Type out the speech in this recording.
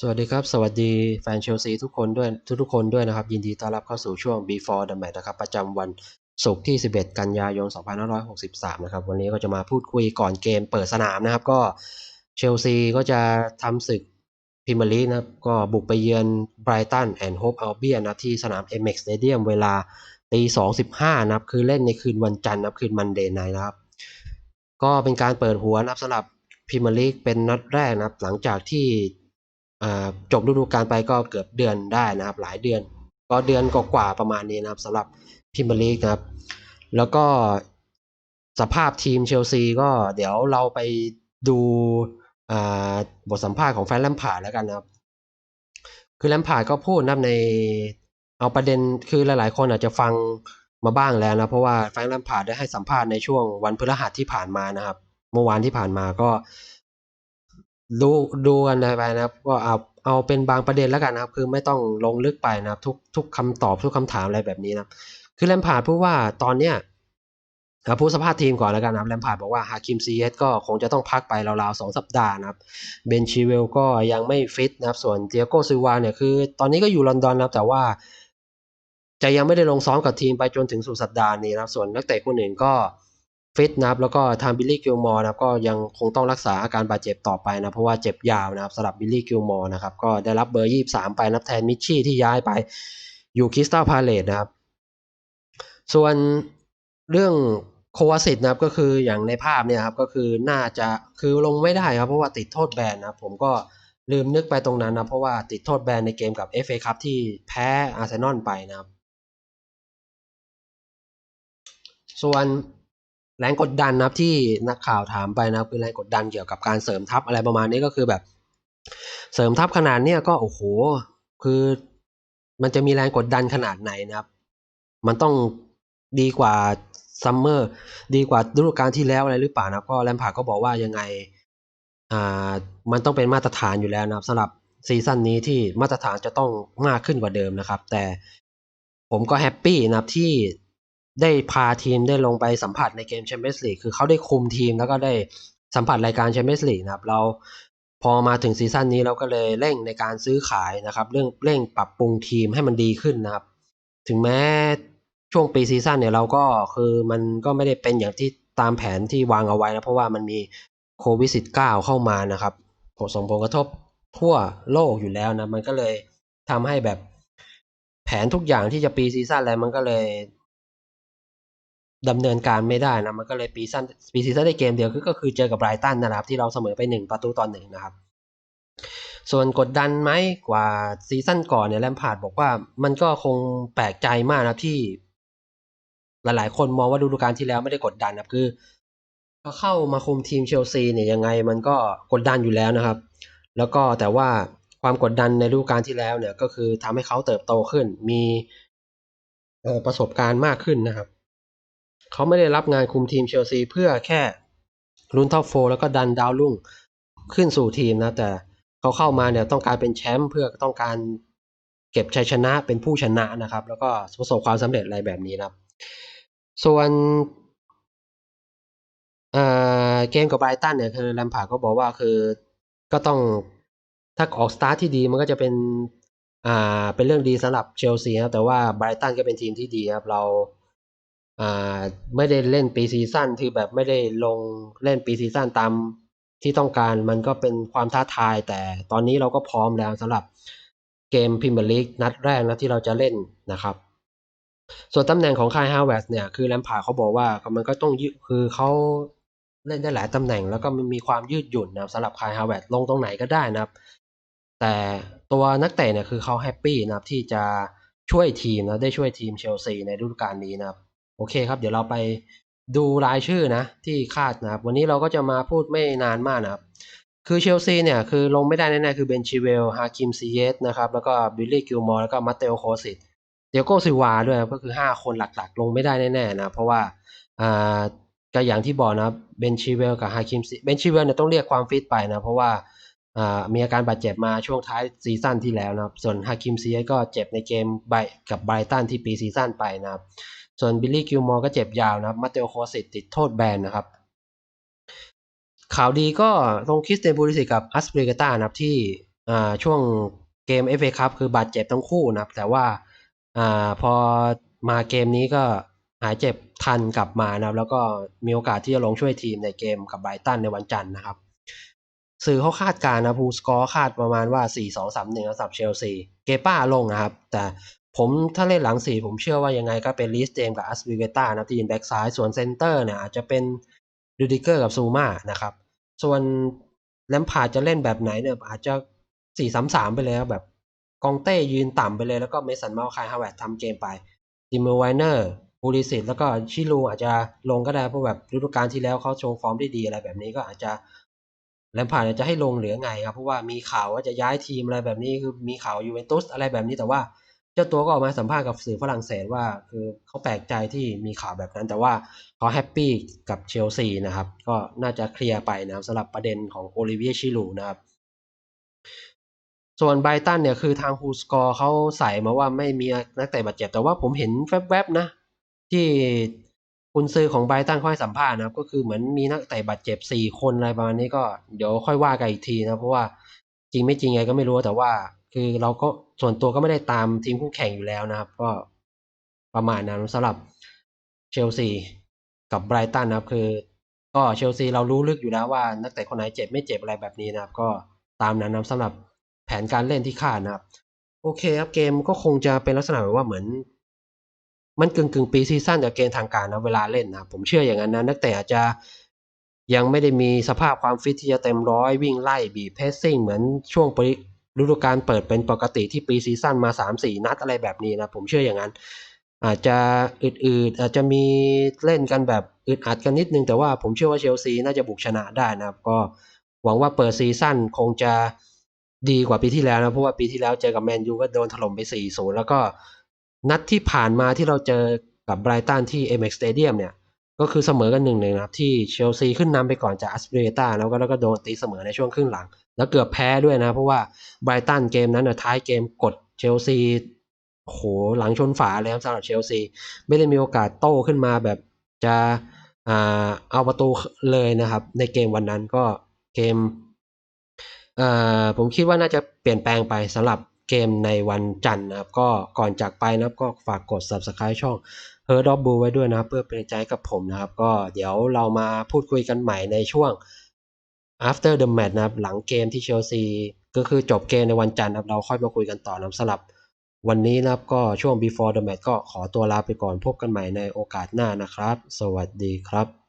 สวัสดีครับ สวัสดีแฟนเชลซีทุกคนด้วยทุกทุกๆคนด้วยนะครับ ยินดีต้อนรับเข้าสู่ช่วง Before the Match นะครับ ประจำวันศุกร์ที่ 11 กันยายน 2563 นะครับ วันนี้ก็จะมาพูดคุยก่อนเกมเปิดสนามนะครับ ก็เชลซีก็จะทำศึกพรีเมียร์ลีกนะครับ ก็บุกไปเยือนไบรตันแอนด์โฮปอัลเบียนะที่สนาม Amex Stadium เวลาตี2.15นะครับ คือเล่นในคืนวันจันทร์นะครับคืนมันเดย์ไนนะครับ ก็เป็นการเปิดหัวนะครับสำหรับพรีเมียร์ลีกเป็นนัดแรกนะครับ หลังจากที่ จบฤดูกาลไปก็เกือบเดือนได้นะครับ หลายเดือน ก็เดือนกว่าประมาณนี้นะครับสำหรับพรีเมียร์ลีกนะครับ แล้วก็สภาพทีมเชลซีก็เดี๋ยวเราไปดูบทสัมภาษณ์ของแฟนแลมพาร์ดแล้วกันนะครับ คือแลมพาร์ดก็พูดนับในเอาประเด็นคือหลาย ๆ คนอาจจะฟังมาบ้างแล้วนะ เพราะว่าแฟรงค์แลมพาร์ดได้ให้สัมภาษณ์ในช่วงวันพฤหัสที่ผ่านมานะครับ เมื่อวานที่ผ่านมาก็ ดูดูกันไปนะครับ ก็เอาเอาเป็นบางประเด็นแล้วกันนะครับ คือไม่ต้องลงลึกไปนะครับ ทุกทุกคำตอบทุกคำถามอะไรแบบนี้นะครับ คือแลมพาร์ดพูดว่าตอนเนี้ยเอาพูดสภาพทีมก่อนแล้วกันนะครับแลมพาร์ดบอกว่าฮาคิมซีเอสก็คงจะต้องพักไปราวๆสองสัปดาห์นะครับเบนชีเวลก็ยังไม่ฟิตนะครับส่วนเตียโกซิวาเนี่ยคือ ตอนนี้ก็อยู่ลอนดอนนะครับแต่ว่า จะยังไม่ได้ลงซ้อมกับทีมไปจนถึงสุดสัปดาห์นี้นะครับ ส่วนนักเตะคนอื่นก็ ฟิตนะครับแล้วก็ทางบิลลี่กิลมอร์นะครับก็ยังคงต้องรักษาอาการบาดเจ็บต่อไปนะเพราะว่าเจ็บยาวนะครับสำหรับบิลลี่กิลมอร์นะครับก็ได้รับเบอร์ 23 ไปนับแทนมิชชี่ที่ย้ายไปอยู่คริสตัลพาเลตนะครับ ส่วนเรื่องโควาสิตนะครับก็คืออย่างในภาพเนี่ยครับก็คือน่าจะคือลงไม่ได้ครับเพราะว่าติดโทษแบนนะผมก็ลืมนึกไปตรงนั้นนะเพราะว่าติดโทษแบนในเกมกับ FA ครับที่แพ้อาร์เซนอลไปนะครับ ส่วน แรงกดดันนะครับที่นักข่าวถามไปนะครับคือแรงกดดันเกี่ยวกับการเสริมทัพอะไรประมาณนี้ก็คือแบบ เสริมทัพขนาดเนี้ยก็โอ้โห คือมันจะมีแรงกดดันขนาดไหนนะครับ มันต้องดีกว่าซัมเมอร์ดีกว่าฤดูกาลที่แล้วอะไรหรือเปล่านะก็แลมพาร์ก็บอกว่ายังไงอ่ามันต้องเป็นมาตรฐานอยู่แล้วนะครับสำหรับซีซั่นนี้ที่มาตรฐานจะต้องมากขึ้นกว่าเดิมนะครับ แต่ผมก็แฮปปี้นะครับที่ ได้พาทีมได้ลงไปสัมผัสในเกมแชมเปี้ยนส์ลีกคือเขาได้คุมทีมแล้วก็ได้สัมผัสรายการแชมเปี้ยนส์ลีกนะครับเราพอมาถึงซีซั่นนี้เราก็เลยเร่งในการซื้อขายนะครับเรื่องเร่งปรับปรุงทีมให้มันดีขึ้นนะครับ ถึงแม้ช่วงปีซีซั่นเนี่ยเราก็คือมันก็ไม่ได้เป็นอย่างที่ตามแผนที่วางเอาไว้นะเพราะว่ามันมีโควิด -19 เข้ามานะครับส่งผลกระทบทั่วโลกอยู่แล้วนะมันก็เลยทำให้แบบแผนทุกอย่างที่จะปีซีซั่นอะไรมันก็เลย ดำเนินการไม่ได้นะมันก็เลยปีซันปีซีซั่นได้เกมเดียวคือก็คือเจอกับไบรตันนะครับ ที่เราเสมอไปหนึ่งประตูต่อหนึ่งนะครับ ส่วนกดดันไหมกว่าซีซั่นก่อนเนี่ยแลมพาร์ดบอกว่ามันก็คงแปลกใจมากนะที่ หลายๆ คนมองว่าฤดูกาลที่แล้วไม่ได้กดดันนะครับคือเข้ามาคุมทีมเชลซีเนี่ยยังไงมันก็กดดันอยู่แล้วนะครับ แล้วก็แต่ว่าความกดดันในฤดูกาลที่แล้วเนี่ยก็คือทำให้เขาเติบโตขึ้นมีประสบการณ์มากขึ้นนะครับ เขาไม่ได้รับงานคุมทีมเชลซีเพื่อแค่ลุ้นท็อปโฟแล้วก็ดันดาวรุ่งขึ้นสู่ทีมนะ แต่เขาเข้ามาเนี่ยต้องการเป็นแชมป์เพื่อต้องการเก็บชัยชนะเป็นผู้ชนะนะครับ แล้วก็ประสบความสำเร็จอะไรแบบนี้นะครับ ส่วนเกมกับไบรตันเนี่ยคือแลมพาก็บอกว่าคือก็ต้องถ้าออกสตาร์ทที่ดีมันก็จะเป็นอ่าเป็นเรื่องดีสำหรับเชลซีครับแต่ว่าไบรตันก็เป็นทีมที่ดีครับเรา ไม่ได้เล่นปีซีซั่นที่แบบไม่ได้ลงเล่นปีซีซั่นตามที่ต้องการมันก็เป็นความท้าทาย แต่ตอนนี้เราก็พร้อมแล้วสำหรับเกมพรีเมียร์ลีกนัดแรกนะที่เราจะเล่นนะครับ ส่วนตำแหน่งของคายฮาวเวสเนี่ยคือแลมพาเขาบอกว่ามันก็ต้องคือเขาเล่นได้หลายตำแหน่ง แล้วก็มีความยืดหยุ่นนะครับสำหรับคายฮาวเวสลงตรงไหนก็ได้นะครับ แต่ตัวนักเตะเนี่ยคือเขาแฮปปี้นะครับที่จะช่วยทีมนะได้ช่วยทีมเชลซีในฤดูกาลนี้นะครับ โอเคครับ เดี๋ยวเราไปดูรายชื่อนะ ที่คาดนะครับ วันนี้เราก็จะมาพูดไม่นานมากนะครับ คือเชลซีเนี่ย คือลงไม่ได้แน่ๆคือเบนชิเวลฮาคิมซีเยสนะครับ แล้วก็บิลลี่กิลมอร์แล้วก็มาเตโอโคสิตเดียโกซิวาด้วยก็คือ 5 คนหลักๆ ลงไม่ได้แน่ๆนะเพราะว่าอ่าก็อย่างที่บอกนะเบนชิเวลกับฮาคิมซีเบนชิเวลเนี่ยต้องเรียกความฟิตไปนะ เพราะว่ามีอาการบาดเจ็บมาช่วงท้ายซีซั่นที่แล้วนะครับ ส่วนฮาคิมซีก็เจ็บในเกมไบกับไบรตันที่ปีซีซั่นไปนะครับ ส่วนบิลลี่กิลมอร์ก็เจ็บยาวนะครับมาเตโอโคสิตติดโทษแบนนะครับ ข่าวดีก็ตรงคริสเตนบูริสิกับอัสเปรเกตานะครับที่ช่วงเกม FA ครับคือบาดเจ็บทั้งคู่นะครับ แต่ว่าอพอมาเกมนี้ก็หายเจ็บทันกลับมานะครับ แล้วก็มีโอกาสที่จะลงช่วยทีมในเกมกับไบรตันในวันจันทร์นะครับ สื่อเขาคาดการณ์นะพูสกอร์คาดประมาณว่า 4 2 3 1สำหรับเชลซี เกป้าลงนะครับ แต่ ผมถ้าเล่นหลังสี่ผมเชื่อว่ายังไงก็เป็นลิสเจมกับอัสบิเวต้านะที่ยืนแบ็กซ้ายส่วนเซนเตอร์เนี่ยอาจจะเป็นดูดิเกอร์กับซูมานะครับ ส่วนแลมพาดจะเล่นแบบไหนเนี่ยอาจจะ4 3 3ไปเลยแบบกองเต้ยืนต่ำไปเลยแล้วก็เมสันเมาคายฮาวเวดทำเกมไปดิมเมอร์ไวเนอร์ปูริสิตแล้วก็ชิลูอาจจะลงก็ได้เพราะแบบฤดูกาลที่แล้วเขาโชว์ฟอร์มได้ดีอะไรแบบนี้ก็อาจจะแลมพาร์ดจะให้ลงหรือไงครับเพราะว่ามีข่าวว่าจะย้ายทีมอะไรแบบนี้คือมีข่าวยูเวนตุสอะไรแบบนี้แต่ว่า เจ้าตัวก็ออกมาสัมภาษณ์กับสื่อฝรั่งเศสว่า คือเขาแปลกใจที่มีข่าวแบบนั้น แต่ว่าเขาแฮปปี้กับเชลซีนะครับ ก็น่าจะเคลียร์ไปนะครับสำหรับประเด็นของโอลิเวียชิลูนะครับ ส่วนไบตันเนี่ยคือทางฮูสกอร์เขาใส่มาว่าไม่มีนักเตะบาดเจ็บ แต่ว่าผมเห็นแวบๆนะ ที่คุณซื้อของไบตันเขาให้สัมภาษณ์นะครับ ก็คือเหมือนมีนักเตะบาดเจ็บสี่คนอะไรประมาณนี้ก็เดี๋ยวค่อยว่ากันอีกทีนะเพราะว่าจริงไม่จริงไงก็ไม่รู้แต่ว่า คือเราก็ส่วนตัวก็ไม่ได้ตามทีมคู่แข่งอยู่แล้วนะครับ ก็ประมาณนั้นสำหรับเชลซีกับไบรตันนะครับคือ ก็เชลซีเรารู้ลึกอยู่แล้วว่า นักเตะคนไหนเจ็บไม่เจ็บอะไรแบบนี้นะครับ ก็ตามนั้นนะสำหรับแผนการเล่นที่คาดนะครับ โอเคครับเกมก็คงจะเป็นลักษณะแบบว่าเหมือน มันกึ่งกึ่งปีซีซั่นกับเกมทางการนะเวลาเล่นนะผมเชื่ออย่างนั้นนะนักเตะอาจจะยังไม่ได้มีสภาพความฟิตที่จะเต็มร้อยวิ่งไล่บีเพสซิ่งเหมือนช่วง ฤดูกาลเปิดเป็นปกติที่ปีซีซั่นมา 3-4 นัดอะไรแบบนี้นะ ผมเชื่ออย่างนั้น อาจจะอืดๆอาจจะมีเล่นกันแบบอึดอัดกันนิดนึง แต่ว่าผมเชื่อว่าเชลซีน่าจะบุกชนะได้นะครับ ก็หวังว่าเปิดซีซั่นคงจะดีกว่าปีที่แล้วนะ เพราะว่าปีที่แล้วเจอกับแมนยูก็โดนถล่มไป 4-0 แล้วก็นัดที่ผ่านมาที่เราเจอกับไบรตันที่ MX Stadium เนี่ยก็คือเสมอกันหนึ่งหนึ่งนะครับ ที่เชลซีขึ้นนำไปก่อนจากอัสเบรตาแล้วก็แล้วก็โดนตีเสมอในช่วงครึ่งหลัง แล้วเกือบแพ้ด้วยนะ เพราะว่าไบรตันเกมนั้นนะท้ายเกมกดเชลซีโหหลังชนฝาเลยครับสำหรับเชลซี ไม่ได้มีโอกาสโต้ขึ้นมาแบบจะอเอาประตูเลยนะครับ ในเกมวันนั้นก็เกมผมคิดว่าน่าจะเปลี่ยนแปลงไปสำหรับเกมในวันจันทร์นะครับ ก็ก่อนจากไปนะครับก็ฝากกด subscribe ช่อง h e r d of b u ไว้ด้วยนะเพื่อเป็นใจกับผมนะครับ ก็เดี๋ยวเรามาพูดคุยกันใหม่ในช่วง after the match นะครับหลังเกมที่เชลซีก็คือจบเกมในวันจันทร์นะครับเราค่อยมาคุยกันต่อนะสำหรับ วันนี้นะครับก็ช่วง before the match ก็ขอตัวลาไปก่อนพบกันใหม่ในโอกาสหน้านะครับ สวัสดีครับ